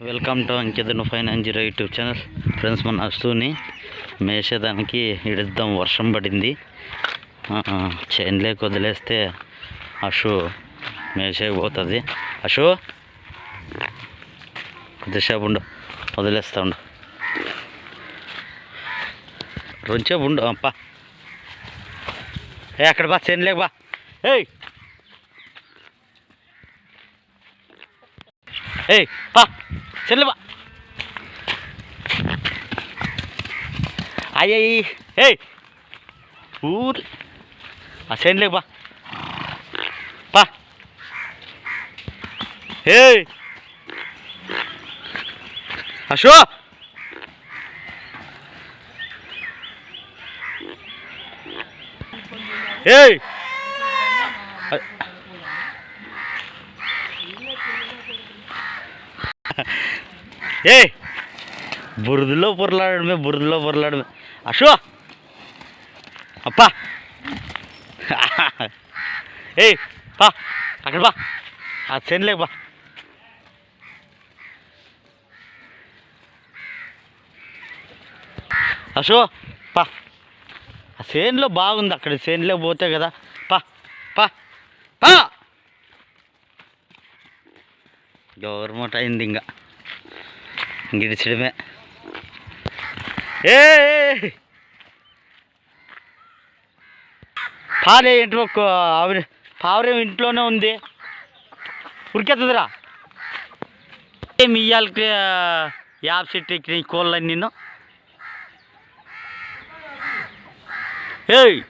Welcome to అంకితను fine and zero YouTube channel. Friends మన అస్తుని మేసేదానికి ఇడిద్దాం. వర్షం పడింది. చైన్లేకి వదిలేస్తే అషు మేసేకపోతుంది అషు కొద్దిసేపు ఉండు. వదిలేస్తా ఉండు. రొంచేపు ఉండు. అప్ప ఏ అక్కడ బా చైన్లేక బా. ఏయ్! ఏయ్ పా. చెల్లి బా అయ్యయ్యి ఏయ్ ఊరు ఆ సైన్లేక బా పా ఏయ్ అశో ఏయ్ ఏ బురదలో పొరలాడమే బురదలో పొరలాడమే. అశో! అప్పా! ఏ పా అక్కడ బా ఆ చెన్లేక బా అశో పా. ఆ చేనులో బాగుంది అక్కడ చేనులో పోతే కదా. పా పా పా! గవర్నమెంట్ అయింది ఇంకా. గిడిచడమే ఏ పాలే ఏంటి ఒక్క ఆవిడ? పావురేం ఇంట్లోనే ఉంది. ఉరికెత్తదిరా. ఏం ఇయ్యాలకి యాప్ సెట్ ఎక్కిన కోళ్ళని నిన్ను. ఏయ్.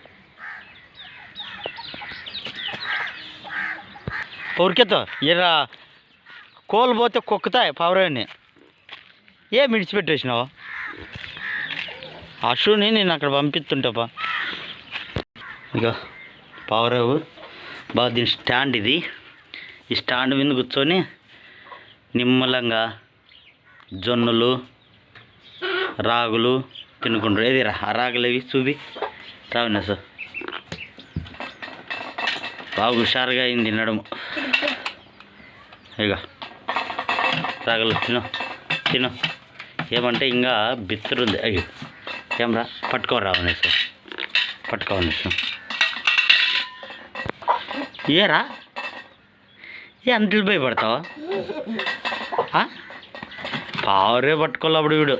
ఉరికెత్త ఇరా కోళ్ళు పోతే కుక్కుతాయి పావురాన్ని. ఏం విడిచిపెట్టేసినావు అశుని నేను అక్కడ పంపిస్తుంటాపా. ఇక పావురావు బాగా దీని స్టాండ్ ఇది. ఈ స్టాండ్ మీద కూర్చొని నిమ్మలంగా జొన్నలు రాగులు తినుకుంటారు. ఏది రా రాగులు ఇవి చూపి. రావునా సార్ బాగా హుషారుగా అయింది తినడము. ఇక రాగలు తిను తిను. ఏమంటే ఇంకా బిత్తరుంది అయ్యో ఏమరా? పట్టుకో రావనే సార్ పట్టుకోవాలి సార్ ఏరా? ఏ అంతలు భయపడతావా? పావురే పట్టుకోవాలి అప్పుడు వీడు.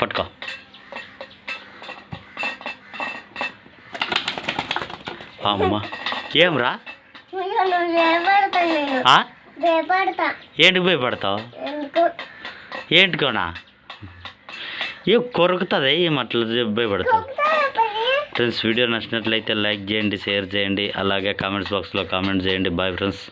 పట్టుకో. అమ్మ. ఏమ్రా? ఏంటికి భయపడతావు? ఏంటికోనా ఏ కొరుకుతుంది ఏం అట్లా భయపడతావు ఫ్రెండ్స్ వీడియో నచ్చినట్లయితే లైక్ చేయండి షేర్ చేయండి అలాగే కామెంట్స్ బాక్స్లో కామెంట్ చేయండి. Bye friends.